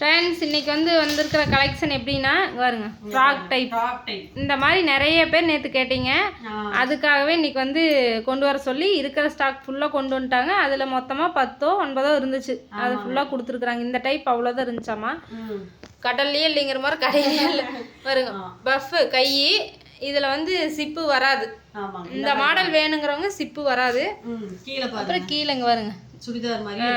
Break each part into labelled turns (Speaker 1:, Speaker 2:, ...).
Speaker 1: Friends இன்னைக்கு வந்து வந்திருக்கிற கலெக்ஷன் எப்படின்னா பாருங்க ஃப்ராக் டைப் இந்த மாதிரி நிறைய பேர் நேற்று கேட்டீங்க. அதுக்காகவே இன்னைக்கு வந்து கொண்டு வர சொல்லி இருக்கிற ஸ்டாக் ஃபுல்லாக கொண்டு வந்துட்டாங்க. அதில் மொத்தமாக பத்தோ ஒன்பதோ இருந்துச்சு. அது ஃபுல்லாக கொடுத்துருக்குறாங்க. இந்த டைப் அவ்வளோதான் இருந்துச்சாமா கடல்லையே இல்லைங்கிற மாதிரி கடையிலே இல்லை. பாருங்க பஃப் கை இதில் வந்து சிப்பு வராது. இந்த மாடல் வேணுங்கிறவங்க சிப்பு வராது.
Speaker 2: கீழே
Speaker 1: அப்புறம் கீழேங்க பாருங்க.
Speaker 2: சுடிதார் மாதிரி.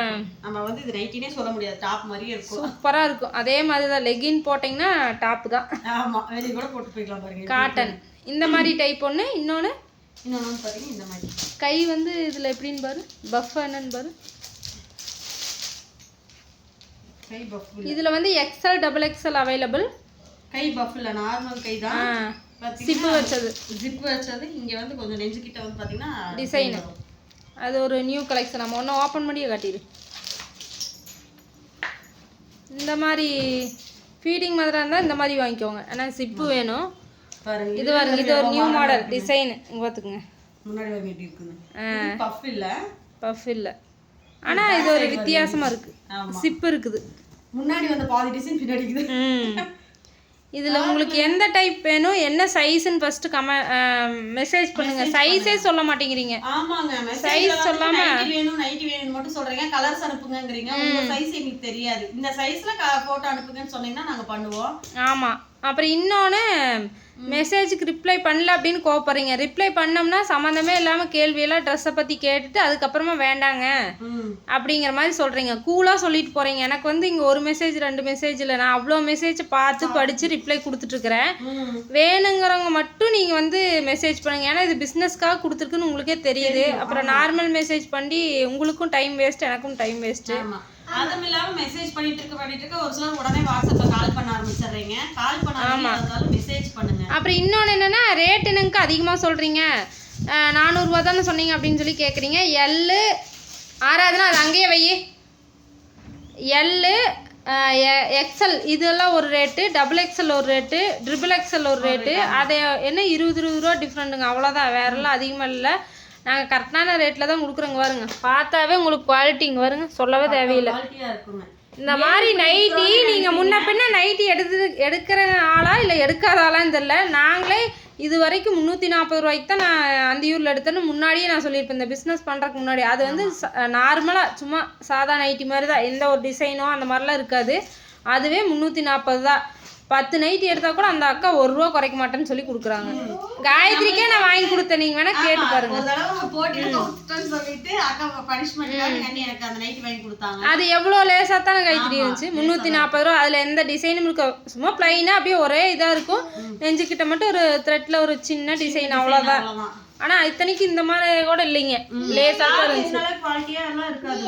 Speaker 2: நம்ம வந்து இது நைட்டினே சொல்ல முடியாது. டாப் மாதிரியே இருக்கும்.
Speaker 1: சூப்பராக இருக்கும். அதே மாதிரி தான் லெகின் போட்டிங்கன்னா டாப்பு தான்.
Speaker 2: ஆமா. வெளிய கூட போட்டு போய்க்கலாம் பாருங்க.
Speaker 1: காட்டன் இந்த மாதிரி டைப் ஒன்று இன்னொன்று
Speaker 2: இன்னொன்னு வந்து பாத்தீங்கன்னா இந்த மாதிரி.
Speaker 1: கை வந்து இதில் எப்படின்னு பாரு. பஃப் என்னன்னு பாரு.
Speaker 2: கை பஃப்
Speaker 1: இதில் வந்து எக்ஸ்எல் டபுள் எக்ஸ்எல் அவைலபிள்
Speaker 2: கை பஃப் இல்ல. நார்மல் கை தான்.
Speaker 1: சிப்பு வச்சது.
Speaker 2: ஜிப் வச்சது. இங்க வந்து கொஞ்சம் நெஞ்சு கிட்ட வந்து பாத்தீங்கன்னா
Speaker 1: டிசைனு அது ஒரு நியூ கலெக்ஷன் நம்ம ஒன்று ஓப்பன் பண்ணியே காட்டிடு. இந்த மாதிரி ஃபீடிங் மாதிரி இருந்தால் இந்த மாதிரி வாங்கிக்கோங்க. ஏன்னா சிப்பு வேணும். இது பாருங்க இது ஒரு நியூ மாடல் டிசைன் பார்த்துக்குங்க
Speaker 2: முன்னாடி பஃப் இல்ல?
Speaker 1: பஃப் இல்லை. ஆனால் இது ஒரு வித்தியாசமாக இருக்குது சிப்பு இருக்குது.
Speaker 2: முன்னாடி வந்து பாதி டிசைன் பின்னாடி
Speaker 1: இதில் உங்களுக்கு எந்த டைப் வேணும் என்ன சைஸ்ன்னு ஃபஸ்ட்டு கம மெசேஜ் பண்ணுங்கள் சைஸே சொல்ல மாட்டேங்கிறீங்க.
Speaker 2: ஆமாங்க. சைஸ்
Speaker 1: சொல்லாம-
Speaker 2: நைட்டி வேணும் நைட்டி வேணும்னு மட்டும் சொல்றீங்க. கலர்ஸ் அனுப்புங்கங்கறீங்க. உங்க சைஸ் எங்களுக்கு தெரியாது. இந்த சைஸ்ல போட்டோ அனுப்புங்கன்னு சொன்னீங்கன்னா நாங்க பண்ணுவோம்.
Speaker 1: ஆமாம் அப்புறம் இன்னொன்று மெசேஜுக்கு ரிப்ளை பண்ணல அப்படின்னு கோவப்படுறீங்க. ரிப்ளை பண்ணோம்னா சம்மந்தமே இல்லாமல் கேள்வியெல்லாம் ட்ரெஸ்ஸை பற்றி கேட்டுட்டு அதுக்கப்புறமா வேண்டாங்க. அப்படிங்கிற மாதிரி சொல்கிறீங்க கூலாக சொல்லிட்டு போகிறீங்க எனக்கு வந்து இங்கே ஒரு மெசேஜ் ரெண்டு மெசேஜ் இல்லை. நான் அவ்வளோ மெசேஜ் பார்த்து படித்து ரிப்ளை கொடுத்துட்ருக்குறேன். வேணுங்கிறவங்க மட்டும் நீங்கள் வந்து மெசேஜ் பண்ணுங்க. ஏன்னா இது பிஸ்னஸ்க்காக கொடுத்துருக்குன்னு உங்களுக்கே தெரியுது. அப்புறம் நார்மல் மெசேஜ் பண்ணி உங்களுக்கும் டைம் வேஸ்ட் எனக்கும் டைம் வேஸ்ட்டு
Speaker 2: அதுவும் இல்லாம மெசேஜ் பண்ணிட்டு இருக்க பண்ணிட்டு இருக்க ஒரு சிலர் உடனே வாட்ஸ்அப்ல கால் பண்ண ஆரம்பிச்சிடுறீங்க. கால் பண்ண இருந்தாலும் மெசேஜ் பண்ணுங்க.
Speaker 1: அப்புறம் இன்னொன்று என்னென்னா ரேட் என்னங்க அதிகமாக சொல்கிறீங்க நானூறுரூவா தானே சொன்னீங்க அப்படின்னு சொல்லி கேட்குறீங்க எல்லு ஆறாவதுனா அது அங்கேயே வை. எல்லு எக்ஸல் இதெல்லாம் ஒரு ரேட்டு டபுள் எக்ஸல் ஒரு ரேட்டு ட்ரிபிள் எக்ஸல் ஒரு ரேட்டு அதை என்ன இருபது இருபது ரூபா டிஃப்ரெண்ட்டுங்க அவ்வளோதான் வேறெல்லாம் அதிகமாக இல்லை. நாங்கள் கரெக்டான ரேட்டில் தான் கொடுக்குறோங்க பாருங்க. பார்த்தாவே உங்களுக்கு குவாலிட்டி இங்கே வருங்க சொல்லவே தேவையில்லை. இந்த மாதிரி நைட்டி நீங்கள் முன்ன பின்ன நைட்டி எடுத்து எடுக்கிற ஆளா இல்லை எடுக்காத ஆளான்னு தெரில நாங்களே இது வரைக்கும் முந்நூற்றி நாற்பது ரூபாய்க்கு தான் நான் அந்தியூரில் எடுத்தேன்னு முன்னாடியே நான் சொல்லியிருப்பேன். இந்த பிஸ்னஸ் பண்ணுறதுக்கு முன்னாடி. அது வந்து நார்மலாக சும்மா சாதா நைட்டி மாதிரி தான். எந்த ஒரு டிசைனோ அந்த மாதிரிலாம் இருக்காது. அதுவே முந்நூற்றி நாற்பது தான். பத்து நைட்டி எடுத்தால் கூட அந்த அக்கா ஒரு ரூபா குறைக்க மாட்டேன்னு சொல்லி கொடுக்குறாங்க. காயத்ரிக்கே நான் வாங்கி கொடுத்தேன். நீங்கள் வேணால் கேட்டு பாருங்க. அது எவ்வளோ தானே கைத்திரி இருந்துச்சு? முந்நூற்றி நாற்பது ரூபா. அதில் எந்த டிசைனும் இருக்க சும்மா ப்ளைனாக அப்படியே ஒரே இதாக இருக்கும். நெஞ்சுக்கிட்ட மட்டும் ஒரு த்ரெட்டில் ஒரு சின்ன டிசைன் அவ்வளோதான் ஆனால் இத்தனைக்கு இந்த மாதிரி கூட இல்லைங்க. லேசாக இருந்துச்சு.
Speaker 2: குவாலிட்டியா எல்லாம் இருக்காது.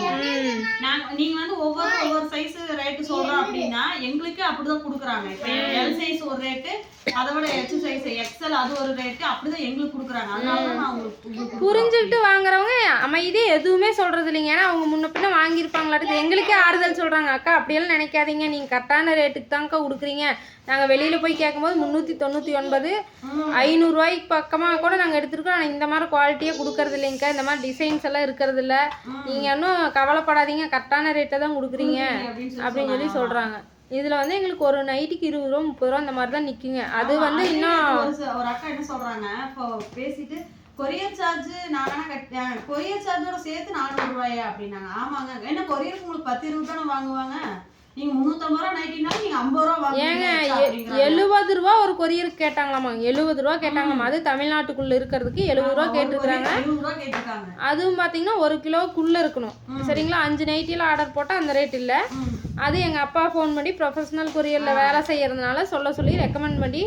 Speaker 2: நாங்க நீங்க வந்து ஒவ்வொரு ஒவ்வொரு சைஸ் ரேட் சொல்றோம் அப்படின்னா எங்களுக்கு அப்படிதான் கொடுக்குறாங்க. எல் சைஸ் ஒரு ரேட்டு அதை விட எச் சைஸ் எக்ஸ்எல் அது ஒரு ரேட்டு அப்படிதான் எங்களுக்கு கொடுக்குறாங்க. அதனால தான் நான் உங்களுக்கு
Speaker 1: புரிஞ்சுக்கிட்டு வாங்குறவங்க அமைதியே எதுவுமே சொல்கிறது இல்லைங்க. ஏன்னா அவங்க முன்ன பின்ன வாங்கியிருப்பாங்களாட்டு எங்களுக்கே ஆறுதல் சொல்கிறாங்க அக்கா அப்படியெல்லாம் நினைக்காதீங்க. நீங்கள் கரெக்டான ரேட்டுக்கு தான்க்கா கொடுக்குறீங்க. நாங்கள் வெளியில் போய் கேட்கும்போது முந்நூற்றி தொண்ணூற்றி ஒன்பது ஐநூறுரூவாய்க்கு பக்கமாக கூட நாங்கள் எடுத்துருக்கோம் ஆனால் இந்த மாதிரி குவாலிட்டியாக கொடுக்கறது இல்லைங்கக்கா. இந்த மாதிரி டிசைன்ஸ் எல்லாம் இருக்கிறது இல்ல நீங்கள் இன்னும் கவலைப்படாதீங்க. கரெக்டான ரேட்டை தான் கொடுக்குறீங்க.
Speaker 2: அப்படின்னு
Speaker 1: சொல்லி சொல்கிறாங்க இதில் வந்து எங்களுக்கு ஒரு நைட்டுக்கு இருபது ரூபா முப்பது ரூபா அந்த மாதிரி தான் நிற்குங்க அது வந்து இன்னும்
Speaker 2: ஒரு அக்கா என்ன சொல்றாங்க இப்போ பேசிட்டு கொரியர் சார்ஜ் நான் வேணா கட்டேன் கொரியர் சார்ஜோட சேர்த்து நானூறு ரூபாயா? அப்படின்னாங்க. ஆமாங்க. என்ன கொரியருக்கு உங்களுக்கு பத்து இருபது தானே வாங்குவாங்க? நீங்க முந்நூற்றம்பது ரூபா ஐம்பது ரூபா
Speaker 1: ஏங்க. எழுபது ரூபா ஒரு கொரியருக்கு கேட்டாங்களாமா? எழுபது ரூபா கேட்டாங்களாமா? அது தமிழ்நாட்டுக்குள்ள இருக்கிறதுக்கு எழுபது ரூபா கேட்டுருக்குறாங்க.
Speaker 2: எழுபது ரூபா கேட்டிருக்காங்க.
Speaker 1: அதுவும் பார்த்தீங்கன்னா ஒரு கிலோக்குள்ளே இருக்கணும். சரிங்களா? அஞ்சு நைட்டியில் ஆர்டர் போட்டால் அந்த ரேட் இல்லை. அது எங்கள் அப்பா ஃபோன் பண்ணி ப்ரொஃபஷனல் கொரியரில் வேலை செய்யறதுனால சொல்ல சொல்லி ரெக்கமெண்ட் பண்ணி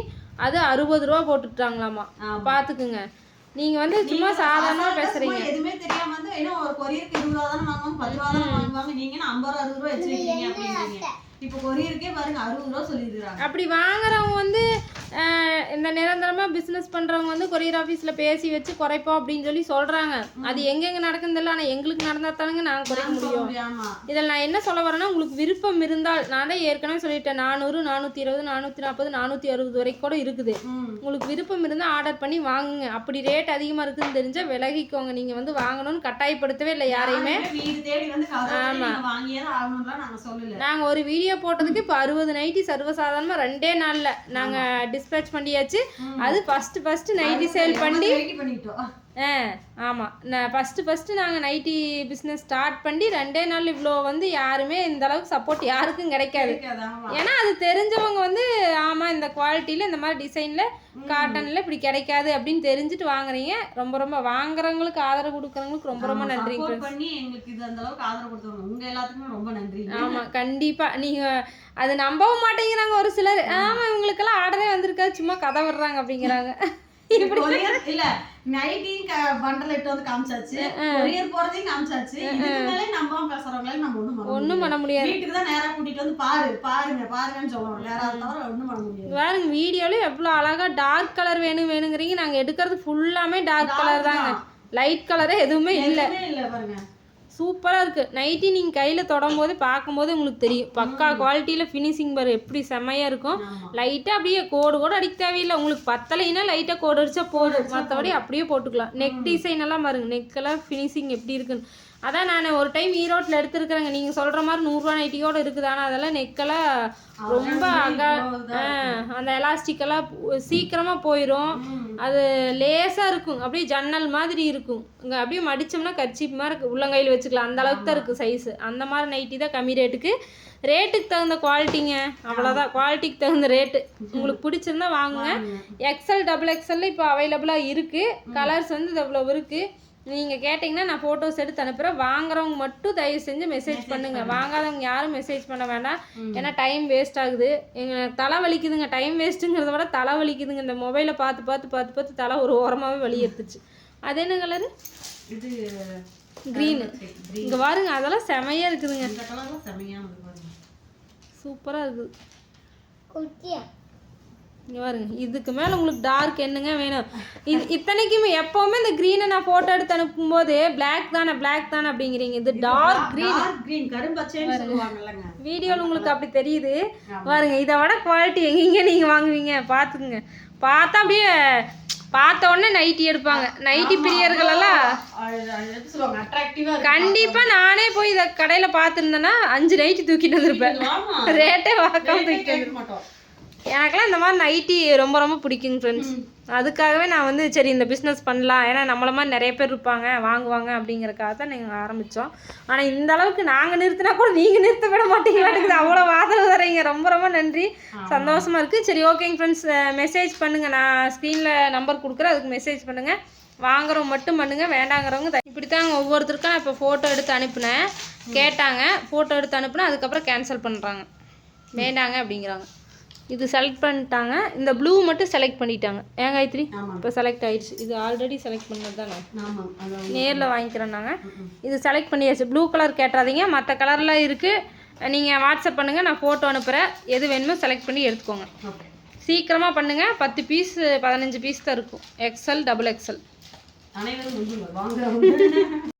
Speaker 1: அது அறுபது ரூபா போட்டுட்டாங்களாமா. பார்த்துக்குங்க நீங்கள் வந்து சும்மா சாதாரணமாக பேசுகிறீங்க
Speaker 2: சும்மா எதுவுமே தெரியாம வந்து ஏன்னா ஒரு கொரியருக்கு இருபது ரூபா தானே வாங்குவாங்க பத்து ரூபா தானே வாங்குவாங்க நீங்க என்ன ஐம்பது ரூபா அறுபது ரூபா வச்சிருக்கீங்க அப்படின்றீங்க. இப்போ கொரியருக்கே பாருங்க அறுபது ரூபா சொல்லியிருக்காங்க
Speaker 1: அப்படி வாங்குறவங்க வந்து இந்த நிரந்தரமாக பிஸ்னஸ் பண்ணுறவங்க வந்து கொரியர் ஆஃபீஸில் பேசி வச்சு குறைப்போம் அப்படின்னு சொல்லி சொல்கிறாங்க அது எங்கெங்கே நடக்குதுன்னு தெரியல ஆனால் எங்களுக்கு நடந்தால் தானுங்க நாங்கள் குறைக்க முடியும். இதில் நான் என்ன சொல்ல வரேன்னா உங்களுக்கு விருப்பம் இருந்தால் நான் தான் ஏற்கனவே சொல்லிட்டேன் நானூறு நானூற்றி இருபது நானூற்றி நாற்பது நானூற்றி அறுபது வரைக்கும் கூட இருக்குது. உங்களுக்கு விருப்பம் இருந்தால் ஆர்டர் பண்ணி வாங்குங்க. அப்படி ரேட் அதிகமாக இருக்குன்னு தெரிஞ்சால் விலகிக்கோங்க. நீங்கள் வந்து வாங்கணும்னு கட்டாயப்படுத்தவே இல்லை யாரையுமே.
Speaker 2: சொல்லல.
Speaker 1: நாங்கள் ஒரு வீடியோ போட்டதுக்கு இப்போ அறுபது நைட்டி சர்வசாதாரணமாக ரெண்டே நாளில். நாங்கள் டிஸ்பேச் பண்ணியாச்சு. அது ஃபஸ்ட்டு ஃபஸ்ட்டு நைட்டி சேல் பண்ணி
Speaker 2: பண்ணிட்டோம்.
Speaker 1: ஆமாம் நான் ஃபஸ்ட்டு ஃபஸ்ட்டு நாங்கள் நைட்டி பிஸ்னஸ் ஸ்டார்ட் பண்ணி ரெண்டே நாள் இவ்வளோ வந்து யாருமே இந்த அளவுக்கு சப்போர்ட் யாருக்கும் கிடைக்காது. ஏன்னா அது தெரிஞ்சவங்க வந்து ஆமாம் இந்த குவாலிட்டியில் இந்த மாதிரி டிசைனில் காட்டனில் இப்படி கிடைக்காது அப்படின்னு தெரிஞ்சுட்டு வாங்குறீங்க. ரொம்ப ரொம்ப வாங்குறவங்களுக்கு ஆதரவு கொடுக்குறவங்களுக்கு ரொம்ப ரொம்ப நன்றி
Speaker 2: பண்ணி எங்களுக்கு இது அந்த அளவுக்கு ஆதரவு கொடுத்தவங்க. உங்க எல்லாத்துக்குமே ரொம்ப நன்றி.
Speaker 1: ஆமாம் கண்டிப்பாக நீங்கள் அது நம்பவும் மாட்டேங்கிறாங்க ஒரு சிலர். ஆமாம் இவங்களுக்கெல்லாம் ஆர்டரே வந்திருக்காது. சும்மா கதை விடுறாங்க அப்படிங்கிறாங்க.
Speaker 2: இல்ல நைட்டிங் பண்டல் இட்டு வந்து காமிச்சாச்சு. கொரியர் போறதையும் காமிச்சாச்சு. பேசுறவங்களால நம்ம ஒண்ணும் பண்ண
Speaker 1: முடியாது.
Speaker 2: வீட்டுக்கு தான் நேரா கூட்டிட்டு வந்து பாரு பாருங்க பாருங்கன்னு சொல்லுவோம் வேற அதை தவிர ஒண்ணும் பண்ண முடியாது.
Speaker 1: வீடியோல டார்க் கலர் வேணும் வேணுங்கிறீங்க. நாங்கள் எடுக்கிறது ஃபுல்லாமே டார்க் கலர் தாங்க. லைட் கலரே எதுவுமே இல்லை.
Speaker 2: எதுவுமே இல்ல பாருங்க.
Speaker 1: சூப்பராக இருக்குது நைட்டி நீங்கள் கையில் தொடும்போது பார்க்கும்போது உங்களுக்கு தெரியும். பக்கா குவாலிட்டியில் ஃபினிஷிங் பாரு எப்படி செம்மையாக இருக்கும். லைட்டாக அப்படியே கோடு கூட அடிக்க தேவையில்லை. உங்களுக்கு பத்தலைன்னா லைட்டாக கோடு அடிச்சா போதும். மற்றபடி அப்படியே போட்டுக்கலாம். நெக் டிசைன் எல்லாம் பாருங்க. நெக்கெல்லாம் ஃபினிஷிங் எப்படி இருக்குன்னு. அதான் நான் ஒரு டைம் ஈரோட்டில் எடுத்துருக்குறேங்க. நீங்கள் சொல்கிற மாதிரி நூறுரூவா நைட்டியோட இருக்குது. ஆனால் அதெல்லாம் நெக்கெல்லாம் ரொம்ப அகா அந்த எலாஸ்டிக் எல்லாம் சீக்கிரமாக போயிடும். அது லேசாக இருக்கும். அப்படியே ஜன்னல் மாதிரி இருக்கும். இங்கே அப்படியே மடிச்சோம்னா கர்ச்சீப் மாதிரி இருக்கு. உள்ளங்கையில் வச்சுக்கலாம். அந்த அளவுக்கு தான் இருக்குது சைஸு அந்த மாதிரி நைட்டி தான் கம்மி ரேட்டுக்கு ரேட்டுக்கு தகுந்த குவாலிட்டிங்க அவ்வளோதான் குவாலிட்டிக்கு தகுந்த ரேட்டு உங்களுக்கு பிடிச்சிருந்தா வாங்குங்க. எக்ஸல் டபுள் எக்ஸல்ல இப்போ அவைலபிளாக இருக்குது கலர்ஸ் வந்து இது இவ்வளோ இருக்குது நீங்கள் கேட்டிங்கன்னா நான் ஃபோட்டோஸ் எடுத்து அனுப்புகிறேன் வாங்குறவங்க மட்டும் தயவு செஞ்சு மெசேஜ் பண்ணுங்க. வாங்காதவங்க யாரும் மெசேஜ் பண்ண வேண்டாம். ஏன்னா டைம் வேஸ்ட் ஆகுது. எங்கள் தலை வலிக்குதுங்க. டைம் வேஸ்ட்டுங்கிறத விட தலை வலிக்குதுங்க. இந்த மொபைலை பார்த்து பார்த்து பார்த்து பார்த்து தலை ஒரு ஓரமாகவே வலி எடுத்துச்சு. அது என்ன கலரு
Speaker 2: இது
Speaker 1: க்ரீனு இங்கே பாருங்க அதெல்லாம் செமையாக இருக்குதுங்க. சூப்பராக இருக்குது இங்கே பாருங்க. இதுக்கு மேலே உங்களுக்கு டார்க் என்னங்க வேணும்? இது இத்தனைக்குமே எப்போவுமே இந்த க்ரீனை நான் ஃபோட்டோ எடுத்து அனுப்பும்போது Black தானே Black தானே அப்படிங்கிறீங்க. இது டார்க் க்ரீன்
Speaker 2: கிரீன் கரும்பச்சைன்னு சொல்லுவாங்கல்லங்க.
Speaker 1: வீடியோவில் உங்களுக்கு அப்படி தெரியுது. பாருங்க இதை விட குவாலிட்டி எங்கெங்க நீங்கள் வாங்குவீங்க? பார்த்துக்குங்க பார்த்தா அப்படியே பார்த்த உடனே நைட்டி எடுப்பாங்க. நைட்டி பிரியர்கள் எல்லாம் கண்டிப்பா நானே போய் இதை கடையில பார்த்துருந்தேன்னா அஞ்சு நைட்டி தூக்கிட்டு வந்திருப்பேன். ரேட்டே
Speaker 2: ரேட்டே
Speaker 1: தூக்கிட்டு
Speaker 2: கேட்க மாட்டோம்
Speaker 1: எனக்கெல்லாம் இந்த மாதிரி நைட்டி ரொம்ப ரொம்ப பிடிக்குங்க ஃப்ரெண்ட்ஸ் அதுக்காகவே நான் வந்து சரி இந்த பிஸ்னஸ் பண்ணலாம். ஏன்னா நம்மள மாதிரி நிறைய பேர் இருப்பாங்க வாங்குவாங்க அப்படிங்கறக்காக தான் நீங்கள் ஆரம்பித்தோம் ஆனால் இந்த அளவுக்கு நாங்கள் நிறுத்தினா கூட நீங்கள் நிறுத்த விட மாட்டீங்களாட்டுக்குது அவ்வளோ ஆதரவு தரீங்க ரொம்ப ரொம்ப நன்றி. சந்தோஷமா இருக்குது சரி ஓகேங்க ஃப்ரெண்ட்ஸ் மெசேஜ் பண்ணுங்கள் நான் ஸ்க்ரீனில் நம்பர் கொடுக்குறேன். அதுக்கு மெசேஜ் பண்ணுங்கள் வாங்குறவங்க மட்டும் பண்ணுங்க. வேண்டாங்கிறவங்க இப்படி தான் ஒவ்வொருத்தருக்கும் நான் இப்போ ஃபோட்டோ எடுத்து அனுப்புனேன். கேட்டாங்க. ஃபோட்டோ எடுத்து அனுப்புனேன். அதுக்கப்புறம் கேன்சல் பண்ணுறாங்க வேண்டாங்க அப்படிங்கிறாங்க. இது செலக்ட் பண்ணிட்டாங்க. இந்த ப்ளூ மட்டும் செலக்ட் பண்ணிட்டாங்க. ஏன் காயத்ரி? இப்போ செலக்ட் ஆயிடுச்சு. இது ஆல்ரெடி செலக்ட் பண்ணது தானே நேரில் வாங்கிக்கிறேன் நாங்கள் இது செலக்ட் பண்ணியாச்சு. ப்ளூ கலர் கேட்டாதீங்க. மற்ற கலரில் இருக்குது நீங்கள் வாட்ஸ்அப் பண்ணுங்கள் நான் ஃபோட்டோ அனுப்புகிறேன் எது வேணுமோ செலக்ட் பண்ணி எடுத்துக்கோங்க. சீக்கிரமாக பண்ணுங்கள் பத்து பீஸ் பதினஞ்சு பீஸ் தான் இருக்கும். எக்ஸல் டபுள் எக்ஸல்
Speaker 2: அனைவரும்